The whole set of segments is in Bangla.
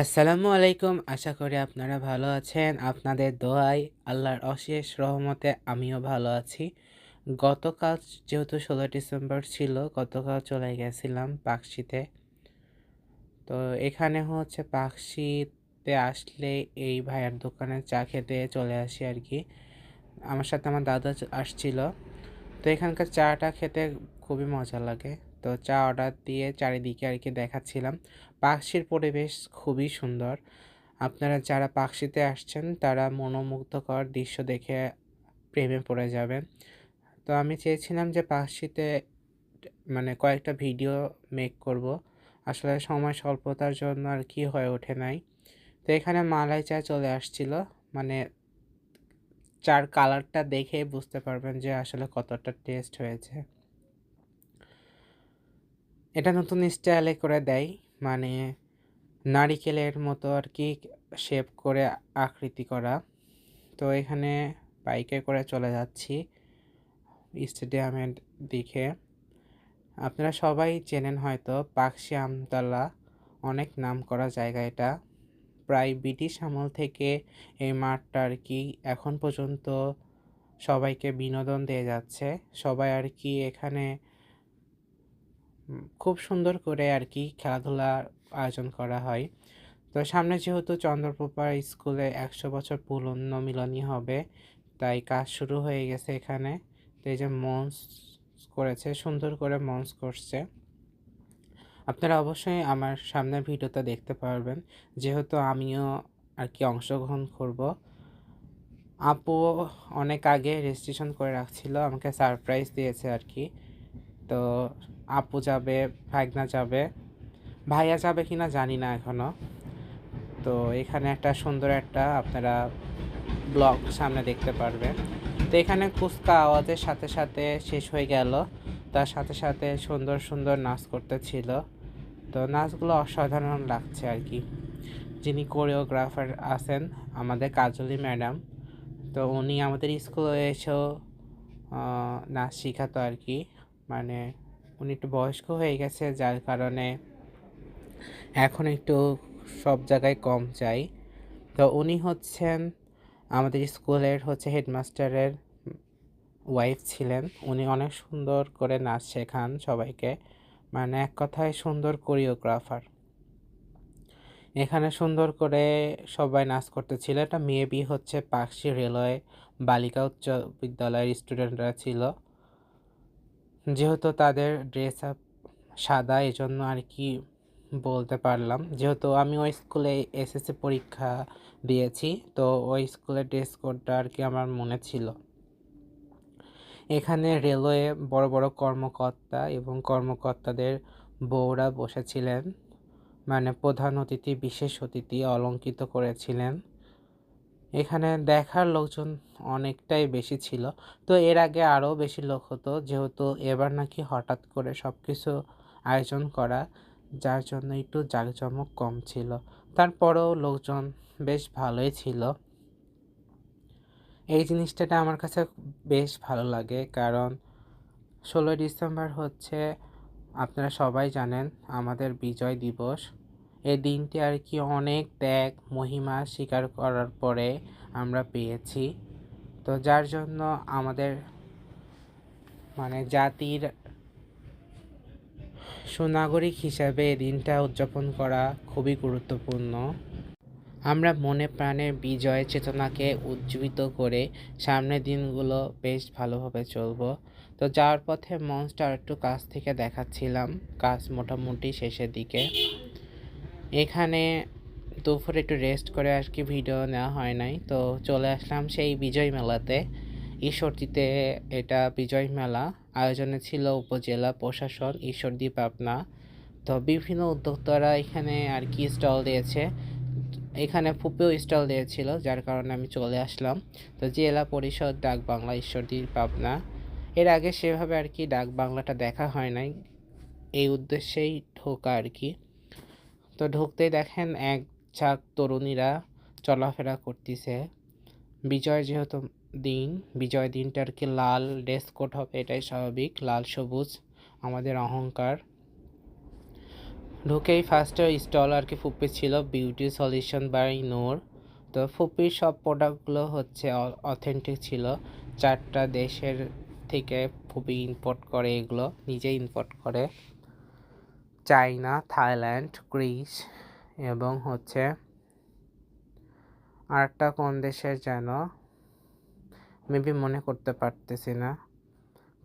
আসসালামু আলাইকুম। আশা করি আপনারা ভালো আছেন। আপনাদের দোয়ায় আল্লাহর অশেষ রহমতে আমিও ভালো আছি। গতকাল যেহেতু ষোলো ডিসেম্বর ছিল, গতকাল চলে গেছিলাম পাকশিতে। তো এখানে হচ্ছে পাকশিতে আসলে এই ভাইয়ার দোকানে চা খেতে চলে আসি আর কি। আমার সাথে আমার দাদা আসছিল। তো এখানকার চাটা খেতে খুবই মজা লাগে। তো চা অর্ডার দিয়ে চারিদিকে আর কি দেখাচ্ছিলাম। পাকশির পরিবেশ খুবই সুন্দর। আপনারা যারা পাকশিতে আসছেন, তারা মনোমুগ্ধকর দৃশ্য দেখে প্রেমে পড়ে যাবেন। তো আমি চেয়েছিলাম যে পাকশিতে মানে কয়েকটা ভিডিও মেক করব। আসলে সময় স্বল্পতার জন্য আর কি হয়ে ওঠে নাই। তো এখানে মালাই চা চলে আসছিল। মানে চার কালারটা দেখে বুঝতে পারবেন যে আসলে কতটা টেস্ট হয়েছে। এটা নতুন স্টাইলে করে দেয়। মানে নারিকেলের মতো আর কি শেপ করে আকৃতি করা। তো এখানে বাইকে করে চলে যাচ্ছি স্টেডিয়ামের দিকে। আপনারা সবাই চেনেন হয়তো পাকশি আমতলা, অনেক নাম করা জায়গা এটা। প্রায় ব্রিটিশ আমল থেকে এই মাঠটা আর কি এখন পর্যন্ত সবাইকে বিনোদন দিয়ে যাচ্ছে। সবাই আর কি এখানে খুব সুন্দর করে আর কি খেলাধুলার আয়োজন করা হয়। তো সামনে যেহেতু চন্দ্রপ্রভা স্কুলে একশো বছর পুনর্মিলনী হবে, তাই কাজ শুরু হয়ে গেছে এখানে। তো এই যে মঞ্চ করেছে, সুন্দর করে মঞ্চ করছে। আপনারা অবশ্যই আমার সামনের ভিডিওটা দেখতে পারবেন। যেহেতু আমিও আর কি অংশগ্রহণ করব। আপু অনেক আগে রেজিস্ট্রেশন করে রাখছিল, আমাকে সারপ্রাইজ দিয়েছে আর কি। তো আপু যাবে, ভাগনা যাবে। ভাইয়া যাবে কি না জানি না এখনও তো এখানে একটা সুন্দর একটা আপনারা ব্লগ সামনে দেখতে পারবেন। তো এখানে কুচকা আওয়াজের সাথে সাথে শেষ হয়ে গেল। তার সাথে সাথে সুন্দর সুন্দর নাচ করতেছিল। তো নাচগুলো অসাধারণ লাগছে আর কি। যিনি কোরিওগ্রাফার আছেন আমাদের কাজলি ম্যাডাম। তো উনি আমাদের স্কুলে এসেও নাচ শেখাতো আর কি। মানে উনি একটু বয়স্ক হয়ে গেছে, যার কারণে এখন একটু সব জায়গায় কম চাই। তো উনি হচ্ছেন আমাদের স্কুলের হচ্ছে হেডমাস্টারের ওয়াইফ ছিলেন। উনি অনেক সুন্দর করে নাচ শেখান সবাইকে। মানে এক কথায় সুন্দর কোরিওগ্রাফার। এখানে সুন্দর করে সবাই নাচ করতেছিল। এটা মেবি হচ্ছে পাকশি রেলওয়ে বালিকা উচ্চ বিদ্যালয়ের স্টুডেন্টরা ছিল। যেহেতু তাদের ড্রেস আপ সাদা, এজন্য আর কি বলতে পারলাম। যেহেতু আমি ওই স্কুলে এসএসসি পরীক্ষা দিয়েছি, তো ওই স্কুলের ড্রেস কোডটা আর কি আমার মনে ছিল। এখানে রেলওয়ে বড় বড় কর্মকর্তা এবং কর্মকর্তাদের বউরা বসেছিলেন। মানে প্রধান অতিথি, বিশেষ অতিথি অলঙ্কিত করেছিলেন। এখানে দেখার লোকজন অনেকটাই বেশি ছিল। তো এর আগে আরও বেশি লোক হতো, যেহেতু এবার নাকি হঠাৎ করে সব কিছু আয়োজন করা, যার জন্য একটু জাঁকজমক কম ছিল। তারপরেও লোকজন বেশ ভালোই ছিল। এই জিনিসটাটা আমার কাছে বেশ ভালো লাগে, কারণ ষোলোই ডিসেম্বর হচ্ছে, আপনারা সবাই জানেন, আমাদের বিজয় দিবস। এই দিনটি আর কি অনেক ত্যাগ, মহিমা স্বীকার করার পরে আমরা পেয়েছি। তো যার জন্য আমাদের মানে জাতির সুনাগরিক হিসাবে এই দিনটা উদযাপন করা খুবই গুরুত্বপূর্ণ। আমরা মনে প্রাণে বিজয় চেতনাকে উজ্জীবিত করে সামনের দিনগুলো বেশ ভালোভাবে চলব। তো যাওয়ার পথে মঞ্চটা একটু কাছ থেকে দেখাচ্ছিলাম, কাজ মোটামুটি শেষের দিকে। এখানে দুপুরে একটু রেস্ট করে আর কি ভিডিও নেওয়া হয় নাই। তো চলে আসলাম সেই বিজয় মেলাতে। ঈশ্বরদীতে এটা বিজয় মেলা। আয়োজনে ছিল উপজেলা প্রশাসন, ঈশ্বরদী, পাবনা। তো বিভিন্ন উদ্যোক্তারা এখানে আর কি স্টল দিয়েছে। এখানে ফুপেও স্টল দিয়েছিল, যার কারণে আমি চলে আসলাম। তো জেলা পরিষদ, ডাক বাংলা, ঈশ্বরদী, পাবনা। এর আগে সেভাবে আর কি ডাক বাংলাটা দেখা হয় নাই। এই উদ্দেশ্যেই ঢোকা আর কি। তো ঢুকতেই দেখেন এক ঝাঁক তরুণীরা চলাফেরা করতেছে। বিজয় যেহেতু দিন, বিজয় দিনটা আর কি লাল ড্রেস কোড হবে এটাই স্বাভাবিক, লাল সবুজ, আমাদের অহংকার। ঢুকেই ফার্স্টে স্টল আর কি ফুপি ছিল বিউটি সলিউশন বাই নূর তো ফুপির সব প্রোডাক্টগুলো হচ্ছে অথেন্টিক ছিল। চারটা দেশের থেকে ফুপি ইম্পোর্ট করে এগুলো নিজে ইম্পোর্ট করে। চায়না, থাইল্যান্ড, গ্রিস এবং হচ্ছে আরেকটা কোন দেশের যেন? মেবি মনে করতে পারতেছি না।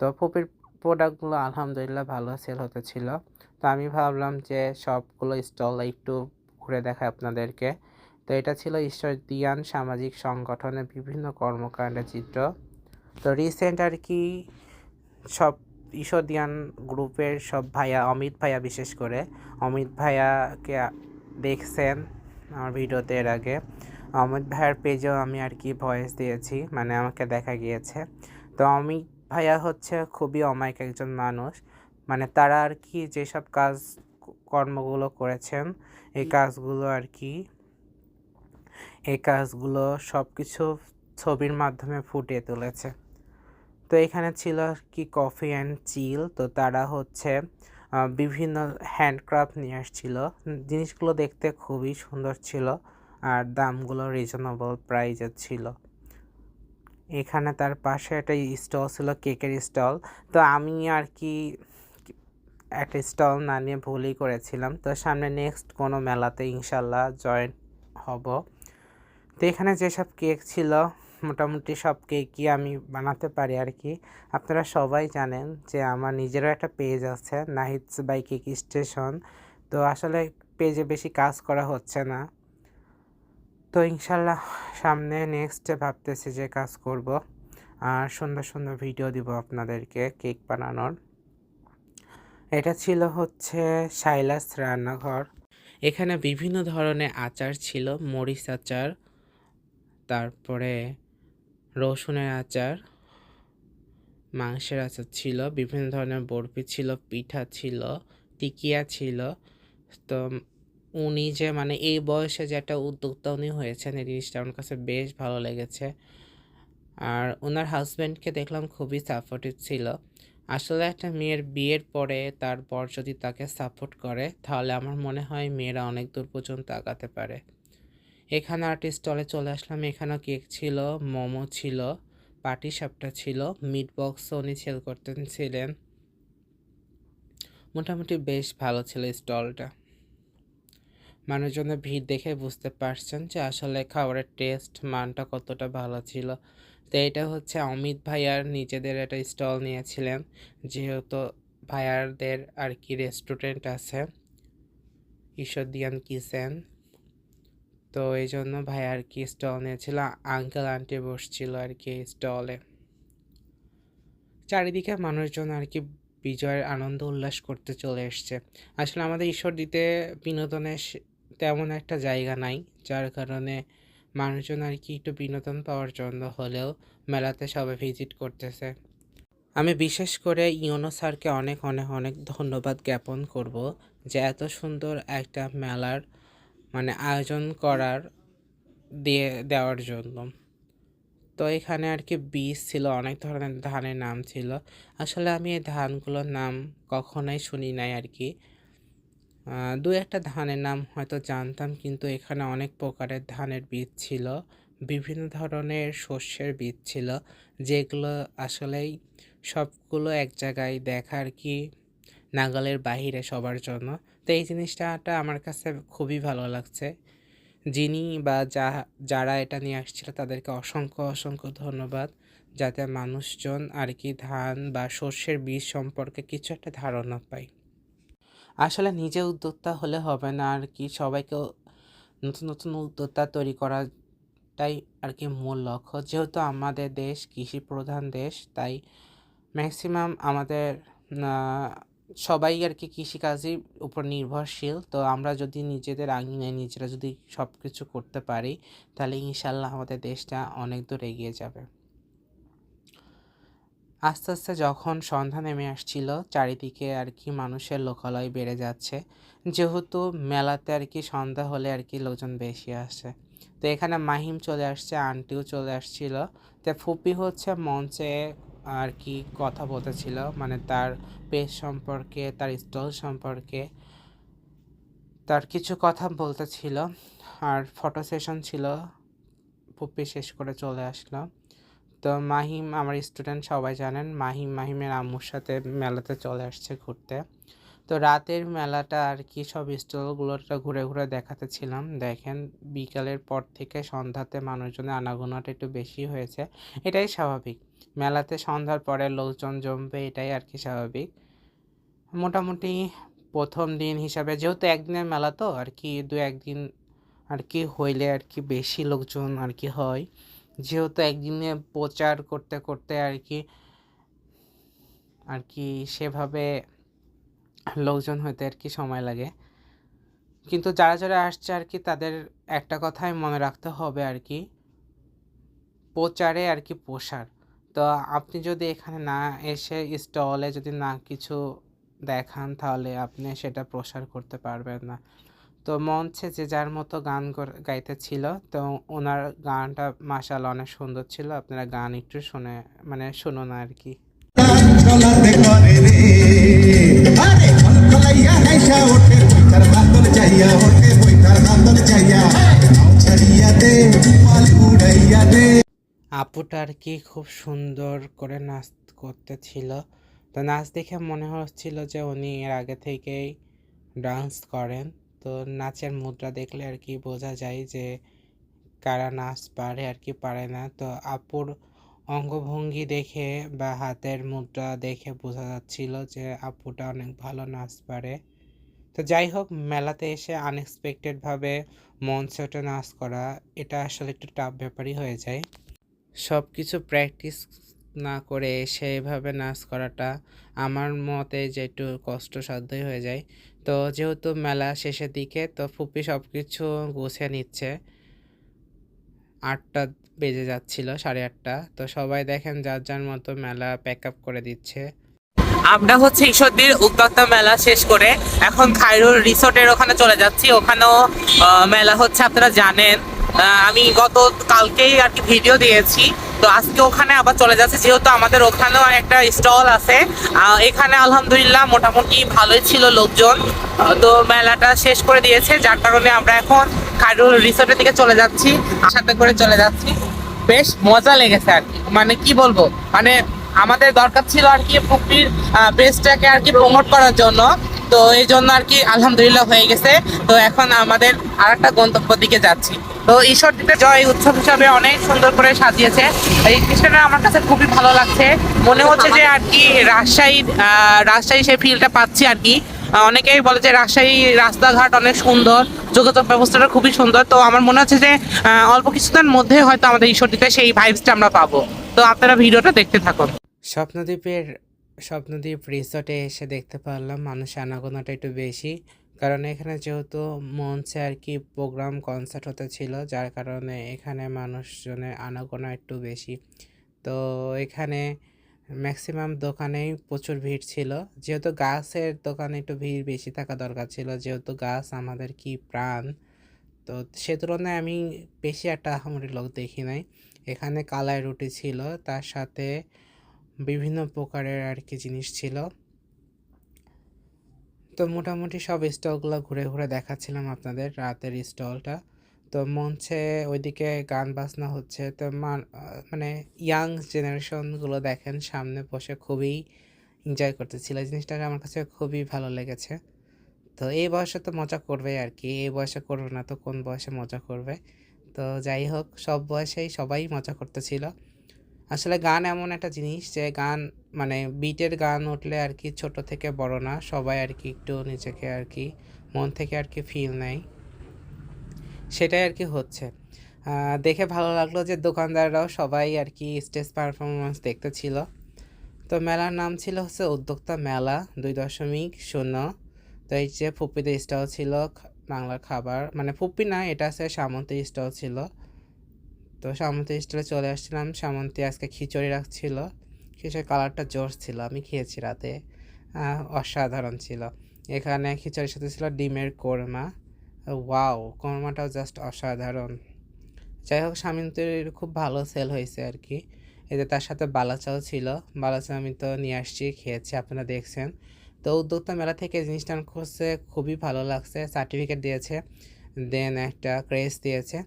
তো ফুপির প্রোডাক্টগুলো আলহামদুলিল্লাহ ভালো সেল হতেছিল তো আমি ভাবলাম যে সবগুলো স্টল একটু ঘুরে দেখায় আপনাদেরকে। তো এটা ছিল ঈশ্বরদিয়ান সামাজিক সংগঠনের বিভিন্ন কর্মকাণ্ডের চিত্র। তো রিসেন্ট আর কি সব ঈশ্বরদিয়ান গ্রুপের সব ভাইয়া, অমিত ভাইয়া বিশেষ করে। অমিত ভাইয়াকে দেখছেন আমার ভিডিওতে এর আগে। অমিত ভাইয়ার পেজেও আমি আর কি ভয়েস দিয়েছি মানে আমাকে দেখা গিয়েছে। তো অমিত ভাইয়া হচ্ছে খুবই অমায়িক একজন মানুষ। মানে তারা আর কি যেসব কাজ, কর্মগুলো করেছেন, এই কাজগুলো আর কি, এই কাজগুলো সব কিছু ছবির মাধ্যমে ফুটিয়ে তুলেছে। তো এখানে ছিল কি কফি অ্যান্ড চিল তো তারা হচ্ছে বিভিন্ন হ্যান্ডক্রাফট নিয়ে আসছিল। জিনিসগুলো দেখতে খুবই সুন্দর ছিল আর দামগুলো রিজনেবল প্রাইজের ছিল। এখানে তার পাশে একটা স্টল ছিল কেকের স্টল তো আমি আর কি একটা স্টল না নিয়ে ভুলই করেছিলাম। তো সামনে নেক্সট কোনো মেলাতে ইনশাল্লাহ জয়েন হব। তো এখানে যেসব কেক ছিল মোটামুটি সব কেকই আমি বানাতে পারি আর কি। আপনারা সবাই জানেন যে আমার নিজেরও একটা পেজ আছে নাহিদস বাই কেক স্টেশন তো আসলে পেজে বেশি কাজ করা হচ্ছে না। তো ইনশাল্লাহ সামনে নেক্সটে ভাবতেছি যে কাজ করব। আর সুন্দর সুন্দর ভিডিও দিব আপনাদেরকে কেক বানানোর। এটা ছিল হচ্ছে সাইলাস রান্নাঘর। এখানে বিভিন্ন ধরনের আচার ছিল, মরিচ আচার, তারপরে রসুনের আচার, মাংসের আচার ছিল, বিভিন্ন ধরনের বরফি ছিল, পিঠা ছিল, টিকিয়া ছিল। তো উনি যে মানে এই বয়সে যে একটা উদ্যোক্তা উনি হয়েছেন, এই জিনিসটা আমার কাছে বেশ ভালো লেগেছে। আর ওনার হাজব্যান্ডকে দেখলাম খুবই সাপোর্টিভ ছিল। আসলে একটা মেয়ের বিয়ের পরে তারপর যদি তাকে সাপোর্ট করে, তাহলে আমার মনে হয় মেয়েরা অনেক দূর পর্যন্ত আগাতে পারে। এখানে আর্টিস্ট স্টলে চলে আসলাম। এখানেও কেক ছিল, মোমো ছিল পাটি সাপটা ছিল মিট বক্সও উনি সেল করতেন, ছিলেন। মোটামুটি বেশ ভালো ছিল স্টলটা মানুষজনের ভিড় দেখে বুঝতে পারছেন যে আসলে খাবারের টেস্ট মানটা কতটা ভালো ছিল। তো এটা হচ্ছে অমিত ভাইয়ার নিজেদের একটা স্টল নিয়েছিলেন, যেহেতু ভাইয়ারদের আর কি রেস্টুরেন্ট আছে, ঈশ্বরদিয়ান কিচেন তো এই জন্য ভাই আর কি স্টল নিয়েছিল আঙ্কেল আন্টি বসছিল আর কি স্টলে চারিদিকে মানুষজন আর কি বিজয়ের আনন্দ উল্লাস করতে চলে এসছে। আসলে আমাদের ঈশ্বর দিতে বিনোদনের তেমন একটা জায়গা নাই, যার কারণে মানুষজন আর কি একটু বিনোদন পাওয়ার জন্য হলেও মেলাতে সবাই ভিজিট করতেছে। আমি বিশেষ করে ইউনো স্যারকে অনেক অনেক অনেক ধন্যবাদ জ্ঞাপন করব যে এত সুন্দর একটা মেলার মানে আয়োজন করার দিয়ে, দেওয়ার জন্য। তো এখানে আর কি বীজ ছিল, অনেক ধরনের ধানের নাম ছিল। আসলে আমি এই ধানগুলোর নাম কখনোই শুনি নাই আর কি। দু একটা ধানের নাম হয়তো জানতাম, কিন্তু এখানে অনেক প্রকারের ধানের বীজ ছিল। বিভিন্ন ধরনের শস্যের বীজ ছিল, যেগুলো আসলেই সবগুলো এক জায়গায় দেখার কি নাগালের বাহিরে সবার জন্য। তো এই জিনিসটা আমার কাছে খুবই ভালো লাগছে। যিনি বা যা, যারা এটা নিয়ে আসছিল তাদেরকে অসংখ্য অসংখ্য ধন্যবাদ। যাতে মানুষজন আর কি ধান বা শস্যের বীজ সম্পর্কে কিছু একটা ধারণা পায়। আসলে নিজে উদ্যোক্তা হলে হবে না আর কি, সবাইকে নতুন নতুন উদ্যোক্তা তৈরি করাটাই আর কি মূল লক্ষ্য। যেহেতু আমাদের দেশ কৃষি প্রধান দেশ, তাই ম্যাক্সিমাম আমাদের সবাই আর কি কৃষিকাজের উপর নির্ভরশীল। তো আমরা যদি নিজেদের আঙিনায় নিজেরা যদি সব কিছু করতে পারি, তাহলে ইনশাল্লাহ আমাদের দেশটা অনেক দূর এগিয়ে যাবে। আস্তে আস্তে যখন সন্ধ্যা নেমে আসছিল, চারিদিকে আর কি মানুষের লোকালয় বেড়ে যাচ্ছে। যেহেতু মেলাতে আর কি সন্ধ্যা হলে আর কি লোকজন বেশি আসে। তো এখানে মাহিম চলে আসছে, আন্টিও চলে আসছিল। তো ফুপি হচ্ছে মঞ্চে আর কি কথা বলতেছিল মানে তার পেজ সম্পর্কে, তার স্টল সম্পর্কে। তার কিছু কথা বলতেছিল, আর ফটো সেশন ছিল পুপি শেষ করে চলে আসলো। তো মাহিম, আমার স্টুডেন্ট সবাই জানেন, মাহিম, মাহিমের আম্মুর সাথে মেলাতে চলে আসছে ঘুরতে। তো রাতের মেলাটা আর কি সব স্টলগুলোটা ঘুরে ঘুরে দেখাতে ছিলাম। দেখেন, বিকালের পর থেকে সন্ধ্যাতে মানুষজনের আনাগোনাটা একটু বেশি হয়েছে। এটাই স্বাভাবিক। মেলাতে সন্ধ্যার পরে লোকজন জমবে, এটাই আর কি স্বাভাবিক। মোটামুটি প্রথম দিন হিসাবে, যেহেতু একদিনের মেলা তো, আর কি দু একদিন আর কি হইলে আর কি বেশি লোকজন আর কি হয়। যেহেতু একদিনে প্রচার করতে করতে আর কি আর কি সেভাবে লোকজন হইতে আর কি সময় লাগে। কিন্তু যারা যারা আসছে আর কি তাদের একটা কথাই মনে রাখতে হবে আর কি, প্রচারে আর কি প্রসার। তো আপনি যদি এখানে না এসে স্টলে যদি না কিছু দেখান তাহলে আপনি সেটা প্রসার করতে পারবেন না। তো মঞ্চে যে যার মতো গান গাইতে ছিল, তো ওনার গানটা মাসাল অনেক সুন্দর ছিল। আপনারা গান একটু শুনে মানে শুনুন আর কি। আরে কলকলাইয়া হাইসা ওঠে বইতার বান্দর চাইয়া ওঠে বইতার বান্দর চাইয়া ছাড়িয়া দে পাল উড়াইয়া দে। আপুটা আর কি খুব সুন্দর করে নাচ করতেছিল। তো নাচ দেখে মনে হচ্ছিল যে উনি এর আগে থেকেই ডান্স করেন। তো নাচের মুদ্রা দেখলে আর কি বোঝা যায় যে কারা নাচ পারে আর কি পারে না। তো আপুর অঙ্গভঙ্গি দেখে বা হাতের মুদ্রা দেখে বোঝা যাচ্ছিল যে আপুটা অনেক ভালো নাচ পারে। তো যাই হোক, মেলাতে এসে আনএক্সপেক্টেডভাবে মঞ্চটা নাচ করা, এটা আসলে একটু টাফ ব্যাপারই হয়ে যায়। সব কিছু প্র্যাকটিস না করে সেইভাবে নাচ করাটা আমার মতে যে একটু কষ্টসাধ্যই হয়ে যায়। তো যেহেতু মেলা শেষের দিকে, তো ফুপি সব কিছু গুছিয়ে নিচ্ছে। আটটা বেজে যাচ্ছিল, সাড়ে আটটা। তো সবাই দেখেন যার যার মতো মেলা প্যাক আপ করে দিচ্ছে। আমরা হচ্ছে ঈশ্বরদীর উদ্যোক্তা মেলা শেষ করে এখন খাইরুল রিসোর্টের ওখানে চলে যাচ্ছি। ওখানেও মেলা হচ্ছে, আপনারা জানেন। আমি গত কালকেই আর কি ভিডিও দিয়েছি। তো আজকে ওখানে আবার চলে যাচ্ছে, যেহেতু আমাদের ওখানেও একটা স্টল আছে। এখানে আলহামদুলিল্লাহ মোটামুটি ভালোই ছিল লোকজন। তো মেলাটা শেষ করে দিয়েছে, যার কারণে আমরা এখন খাইরুল রিসোর্টের দিকে চলে যাচ্ছি সাথে করে চলে যাচ্ছি। বেশ মজা লেগেছে আর কি। মানে কি বলব? মানে আমাদের দরকার ছিল আর কি পুকুরির বেসটাকে আর কি প্রমোট করার জন্য। তো এই জন্য আর কি আলহামদুলিল্লাহ হয়ে গেছে। তো এখন আমাদের আর একটা গন্তব্য দিকে যাচ্ছি। তো ঈশ্বর দিতে জয় উৎসব হিসাবে অনেক সুন্দর করে সাজিয়েছে। এই জিনিসটা আমার কাছে খুবই ভালো লাগছে। মনে হচ্ছে যে আর কি রাজশাহীর রাজশাহী সেই ফিলটা পাচ্ছি আর কি। অনেকেই বলে যে রাজশাহী রাস্তাঘাট অনেক সুন্দর, যোগাযোগ ব্যবস্থাটা খুবই সুন্দর। তো আমার মনে হচ্ছে যে অল্প কিছুদিনের মধ্যে হয়তো আমাদের ঈশ্বরদীতে সেই ভাইবসটা আমরা পাবো। তো আপনারা ভিডিওটা দেখতে থাকুন। স্বপ্নদ্বীপের, স্বপ্নদ্বীপ রিসর্টে এসে দেখতে পারলাম মানুষের আনাগোনাটা একটু বেশি। কারণ এখানে যেহেতু মঞ্চে আর কি প্রোগ্রাম কনসার্ট হতে ছিল, যার কারণে এখানে মানুষজনের আনাগোনা একটু বেশি। তো এখানে ম্যাক্সিমাম দোকানেই প্রচুর ভিড় ছিল। যেহেতু গাছের দোকানে একটু ভিড় বেশি থাকা দরকার ছিল, যেহেতু গাছ আমাদের কি প্রাণ, তো সে তুলনায় আমি বেশি একটা আহামরি লোক দেখি নাই। এখানে কালাই রুটি ছিল, তার সাথে বিভিন্ন প্রকারের আর কি জিনিস ছিল। তো মোটামুটি সব স্টলগুলো ঘুরে ঘুরে দেখাচ্ছিলাম আপনাদের রাতের স্টলটা। তো মঞ্চে ওইদিকে গান বাজনা হচ্ছে। তো মান- ইয়াং জেনারেশনগুলো দেখেন, সামনে বসে খুবই এনজয় করতেছিল। জিনিসটা আমার কাছে খুবই ভালো লেগেছে। তো এই বয়সে তো মজা করবে আর কি। এই বয়সে করবে না তো কোন বয়সে মজা করবে? তো যাই হোক, সব বয়সেই সবাই মজা করতেছিল। আসলে গান এমন একটা জিনিস যে গান মানে বিটের গান উঠলে আর কি ছোট থেকে বড় না, সবাই আর কি একটু নিজেকে আর কি, মন থেকে আর কি ফিল নেয়। সেটাই আর কি হচ্ছে দেখে ভালো লাগল যে দোকানদাররাও সবাই আর কি স্টেজ পারফরমেন্স দেখতে ছিল। তো মেলার নাম ছিল হচ্ছে উদ্যোক্তা মেলা দুই দশমিক শূন্য। তো এই যে ফুপ্পিদের স্টল ছিল বাংলার খাবার মানে ফুপ্পি না, এটা আছে সামন্তের স্টল ছিল। তো সামন্তি স্টলে চলে আসছিলাম, সামন্তি আজকে খিচুড়ি রাখছিল। খিচুড়ির কালারটা জোর ছিল, আমি খেয়েছি রাতে। অসাধারণ ছিল। এখানে খিচুড়ির সাথে ছিল ডিমের কোরমা। ওয়াও কর্মাটাও জাস্ট অসাধারণ। যাই হোক সামন্তির খুব ভালো সেল হয়েছে আর কি এতে তার সাথে বালাচাও ছিল বালাচা আমি তো নিয়ে আসছি, খেয়েছি, আপনারা দেখছেন। তো উদ্যোক্তা মেলা থেকে জিনিসটা কাছে খুবই ভালো লাগছে সার্টিফিকেট দিয়েছে দেন একটা ক্রেস দিয়েছে।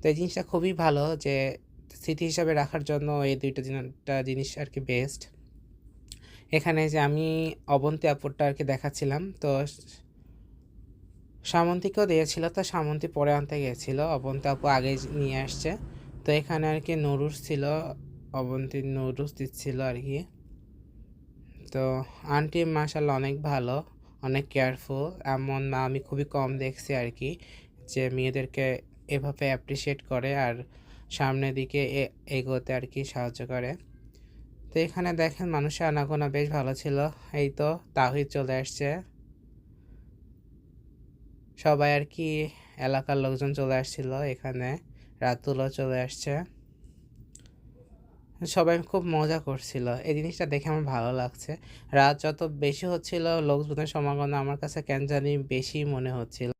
তো এই জিনিসটা খুবই ভালো যে স্মৃতি হিসাবে রাখার জন্য এই দুইটা জিনিসটা জিনিস আর কি বেস্ট এখানে যে আমি অবন্তী আপুরটা আর কি দেখাচ্ছিলাম, তো সামন্তীকেও দিয়েছিল, তো সামন্তী পরে আনতে গিয়েছিল অবন্তী আপু আগেই নিয়ে আসছে। তো এখানে আর কি নুডলস ছিল, অবন্তী নুডলস দিচ্ছিল আর কি। তো আন্টি মাসাল্লাহ অনেক ভালো, অনেক কেয়ারফুল, এমন মা আমি খুবই কম দেখছি আর কি, যে মেয়েদেরকে এভাবে অ্যাপ্রিসিয়েট করে আর সামনের দিকে এগোতে আর কি সাহায্য করে। তো এখানে দেখেন, মানুষের আনাগোনা বেশ ভালো ছিল। এই তো তাহিদ চলে আসছে। সবাই আর কি এলাকার লোকজন চলে আসছিল এখানে, রাতুলও চলে আসছে। সবাই খুব মজা করছিল। এই জিনিসটা দেখে আমার ভালো লাগছে। রাত যত বেশি হচ্ছিল, লোকজনের সমাগম আমার কাছে কেন জানি বেশি মনে হচ্ছিল।